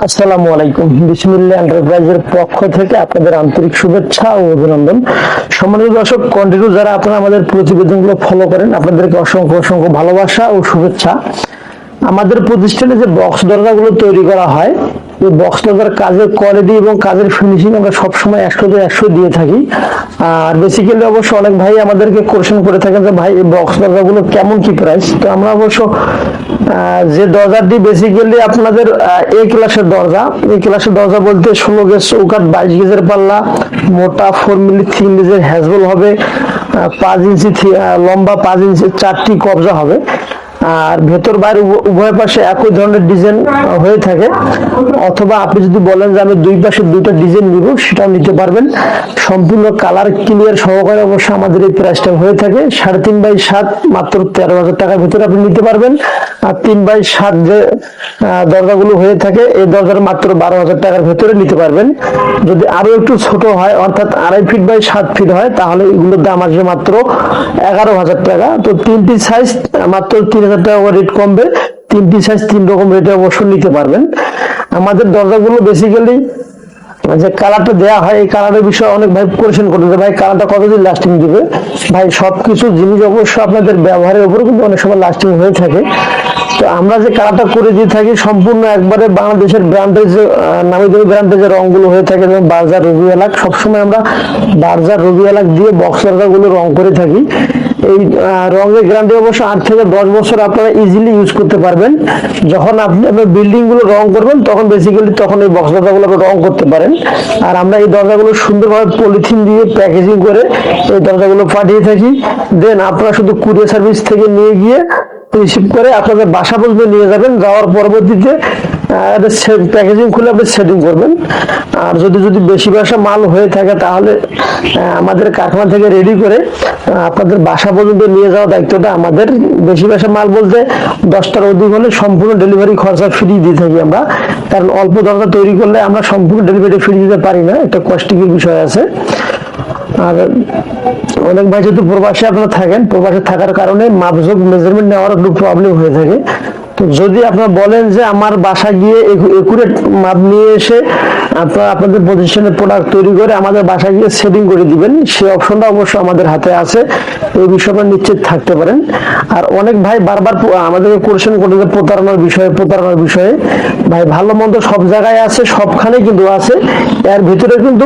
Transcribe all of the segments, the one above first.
আসসালামু আলাইকুম। বিসমিল্লাহ এন্টারপ্রাইজের পক্ষ থেকে আপনাদের আন্তরিক শুভেচ্ছা ও অভিনন্দন। সম্মানিত দর্শক কন্টিনিউ যারা আপনারা আমাদের প্রতিবেদনগুলো ফলো করেন, আপনাদেরকে অসংখ্য অসংখ্য ভালোবাসা ও শুভেচ্ছা। আমাদের প্রতিষ্ঠানে যে বক্স দরজাগুলো তৈরি করা হয়, এই বক্স দরজার কাজের কোয়ালিটি এবং কাজের ফিনিশিং আমরা সবসময় একশো দিয়ে একশো দিয়ে থাকি। আর বেসিক্যালি অবশ্য অনেক ভাই আমাদেরকে কোশ্চেন করে থাকেন যে, ভাই, এই বক্স দরজাগুলো কেমন? কি প্রাইস তো আমরা অবশ্য যে দরজাটি বেসিক্যালি আপনাদের এ ক্লাসের দরজা এ ক্লাসের দরজা বলতে ষোলো গেজ চৌকাট বাইশ গেজের পাল্লা, মোটা ফোর মিলি থ্রি গেজের হ্যাজবল হবে পাঁচ ইঞ্চি লম্বা পাঁচ ইঞ্চি চারটি কবজা হবে। আর ভেতর বাইরে উভ- উভয় পাশে একই ধরনের ডিজাইন হয়ে থাকে। অথবা আপনি যদি বলেন যে আমি দুই পাশে দুইটা ডিজাইন নিব, সেটাও নিতে পারবেন। সম্পূর্ণ কালার ক্লিয়ার সহকারে অবশ্য আমাদের এই প্রাইসটা হয়ে থাকে। সাড়ে তিন বাই সাত, মাত্র তেরো হাজার টাকার ভিতরে আপনি নিতে পারবেন। আর তিন বাই সাত যে দরজাগুলো হয়ে থাকে, এই দরজার মাত্র বারো হাজার টাকার ভেতরে নিতে পারবেন। যদি আরও একটু ছোট হয়, অর্থাৎ আড়াই ফিট বাই সাত ফিট হয়, তাহলে এগুলোর দাম আসবে মাত্র এগারো হাজার টাকা। তো তিনটি সাইজ মাত্র তিন হাজার টাকা রেট কমবে তিনটি সাইজ তিন রকম রেটে অবশ্যই নিতে পারবেন। আমাদের দরজাগুলো বেসিক্যালি যে কালারটা দেওয়া হয়, এই কালারের বিষয়ে অনেক ভাই কোয়েশন করতে ভাই কালারটা কতদিন লাস্টিং দিবে? ভাই, সবকিছু জিনিস অবশ্য আপনাদের ব্যবহারের উপরে কিন্তু অনেক সময় লাস্টিং হয়ে থাকে। তো আমরা যে কালারটা করে দিয়ে থাকি, সম্পূর্ণ একবারে বাংলাদেশের ব্র্যান্ডের যে নামি দামি ব্র্যান্ডের যে রংগুলো হয়ে থাকে, যেমন বার্জার রবি এলাক, সবসময় আমরা বার্জার রবি এলাক দিয়ে বক্সগুলো রং করে থাকি। এই রঙের গ্যারান্টি অবশ্য আট থেকে দশ বছর আপনারা ইজিলি ইউজ করতে পারবেন। যখন আপনি, আপনার বিল্ডিংগুলো রং করবেন, তখন বেসিক্যালি তখন এই বক্স দরজাগুলো আপনি রং করতে পারেন। আর আমরা এই দরজাগুলো সুন্দরভাবে পলিথিন দিয়ে প্যাকেজিং করে এই দরজাগুলো পাঠিয়ে থাকি। দেন আপনারা শুধু কুরিয়ার সার্ভিস থেকে নিয়ে গিয়ে রিসিভ করে আপনাদের বাসা পর্যন্ত নিয়ে যাবেন, যাওয়ার পরবর্তীতে প্যাকেজিং খুলে আপনি সেটিং করবেন। আর যদি যদি বেশি বাসা মাল হয়ে থাকে তাহলে আমাদের কারখানা থেকে রেডি করে আপনাদের বাসা পর্যন্ত নিয়ে যাওয়ার দায়িত্বটা আমাদের। বেশি বাসা মাল বলতে দশটার অধিক হলে সম্পূর্ণ ডেলিভারি খরচা ফ্রি দিয়ে থাকি আমরা। কারণ অল্প দরজা তৈরি করলে আমরা সম্পূর্ণ ডেলিভারি ফ্রি দিতে পারি না একটা কষ্টিকের বিষয় আছে। আর অনেক ভাই যেহেতু প্রবাসে আপনারা থাকেন, প্রবাসে থাকার কারণে মাপযোগ মেজারমেন্ট নেওয়ার একটু প্রবলেম হয়ে থাকে। যদি আপনারা বলেন যে আমার বাসা গিয়ে একুরেট মাপ নিয়ে এসে আপনারা আপনাদের প্রতিষ্ঠানের প্রোডাক্ট তৈরি করে আমাদের বাসা গিয়ে সেটিং করে দিবেন সেই অপশনটা অবশ্য আমাদের হাতে আছে। এই বিষয়ে আপনারা নিশ্চিত থাকতে পারেন। আর অনেক ভাই বারবার আমাদেরকে কোশ্চেন করে যে প্রতারণার বিষয়ে প্রতারণার বিষয়ে। ভাই, ভালো মন্দ সব জায়গায় আছে সবখানে কিন্তু আছে। এর ভিতরে কিন্তু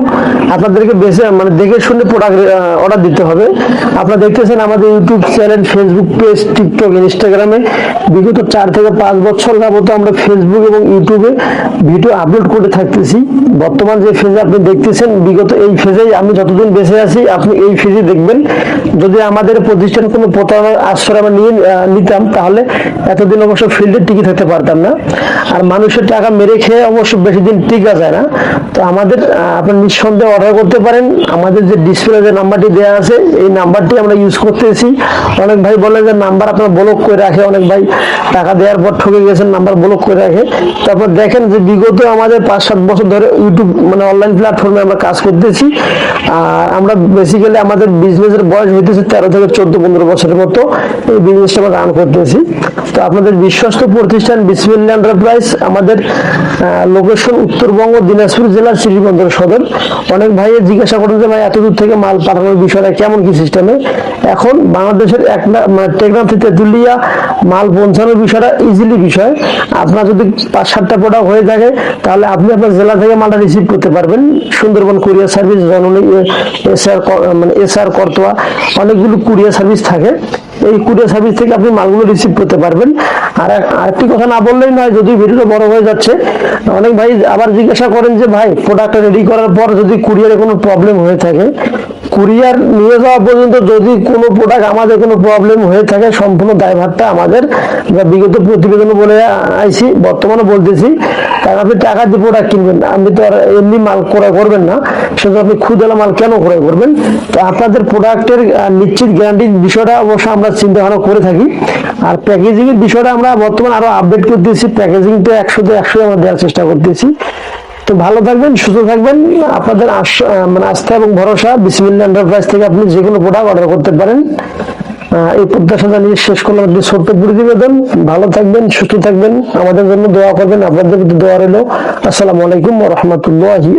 আপনাদেরকে বেশি মানে দেখে শুনে প্রোডাক্ট অর্ডার দিতে হবে। আপনারা দেখতেছেন আমাদের YouTube channel Facebook page TikTok ইনস্টাগ্রামে বিগত চার থেকে পাঁচ বছর যাবত আমরা ফেসবুক এবং ইউটিউবে ভিডিও আপলোড করে থাকতেছি। বর্তমান যে ফেজে আপনি দেখতেছেন, বিগত এই ফেজেই আমি যতদিন বেঁচে আছি, আপনি এই ফেজে দেখবেন। যদি আমাদের প্রতিষ্ঠান কোনো প্রতারণার আশ্রয় আমরা নিয়ে নিতাম, তাহলে এতদিন অবশ্য ফিল্ডে টিকে থাকতে পারতাম না। আর মানুষের টাকা মেরে খেয়ে অবশ্য বেশি দিন টিকা যায় না। তো আমাদের আপনি নিঃসন্দেহে অর্ডার করতে পারেন। আমাদের যে ডিসপ্লে যে নাম্বারটি দেওয়া আছে, এই নাম্বারটি আমরা ইউজ করতেছি। অনেক ভাই বলে যে নাম্বার আপনার ব্লক করে রাখে। অনেক ভাই টাকা দেওয়ার পর ঠকে গেছেন নাম্বার ব্লক করে রাখে। তারপর দেখেন যে বিগত আমাদের পাঁচ সাত বছর ধরে ইউটিউব মানে অনলাইন প্ল্যাটফর্মে আমরা কাজ করতেছি। আর আমরা বেসিক্যালি আমাদের বিজনেসের বয়স হইতেছে তেরো থেকে চোদ্দ, পনেরো বছরের মতো এই বিজনেসটা আমরা রান করতেছি। তো আপনাদের বিশ্বস্ত প্রতিষ্ঠান বিসমিল্লা এন্টারপ্রাইজ আমাদের লোকেশন উত্তরবঙ্গ, দিনাজপুর জেলার শ্রীবন্দর সদর। অনেক ভাইয়ের জিজ্ঞাসা করেন যে ভাই, এত দূর থেকে মাল পাঠানোর বিষয়টা কেমন কি সিস্টেমে এখন বাংলাদেশের এক মানে টেকনাফ থেকে তেঁতুলিয়া মাল পৌঁছানোর বিষয়টা ইজিলি বিষয়। আপনার যদি পাঁচ সাতটা প্রোডাক্ট হয়ে থাকে, তাহলে আপনি আপনার জেলা থেকে মালটা রিসিভ করতে পারবেন। Sundarban courier service Janani SR মানে এসআর করতোয়া। অনেকগুলো কুরিয়ার সার্ভিস থাকে। এই কুরিয়ার সার্ভিস থেকে আপনি মালগুলো রিসিভ করতে পারবেন। আর আরেকটি কথা না বললেই নয়, যদি ভিডিওটা বড় হয়ে যাচ্ছে, অনেক ভাই আবার জিজ্ঞাসা করেন যে, ভাই প্রোডাক্টটা রেডি করার পর যদি কুরিয়ারে কোনো প্রবলেম হয়ে থাকে কুরিয়ার নিয়ে যাওয়া পর্যন্ত যদি কোনো প্রোডাক্ট আমাদের কোনো প্রবলেম হয়ে থাকে, সম্পূর্ণ দায়ভারটা আমাদের। আমরা বিগত প্রতিবেদন বলে আইছি, বর্তমানে বলতেছি, কারণ আপনি টাকা দিয়ে প্রোডাক্ট কিনবেন আপনি তো আর এমনি মাল ক্রয় করবেন না, সেজন্য আপনি খুদেলা মাল কেন ক্রয় করবেন? তো আপনাদের প্রোডাক্টের নিশ্চিত গ্যারান্টির বিষয়টা অবশ্য আমরা চিন্তা ভাবনা করে থাকি। আর প্যাকেজিং এর বিষয়টা আমরা বর্তমানে আরও আপডেট করতেছি। প্যাকেজিংটা একশোতে একশো আমরা দেওয়ার চেষ্টা করতেছি। তো ভালো থাকবেন, সুস্থ থাকবেন। আপনাদের মানে আস্থা এবং ভরসা বিসমিল্লা এন্টারপ্রাইজ থেকে আপনি যে কোনো প্রোডাক্ট অর্ডার করতে পারেন। এই প্রত্যাশা জানিয়ে শেষ করলাম একটি ছোট্ট প্রতিবেদন। ভালো থাকবেন, সুস্থ থাকবেন। আমাদের জন্য দোয়া করবেন। আপনাদের দোয়া রইল। আসসালামু আলাইকুম রহমতুল্লাহি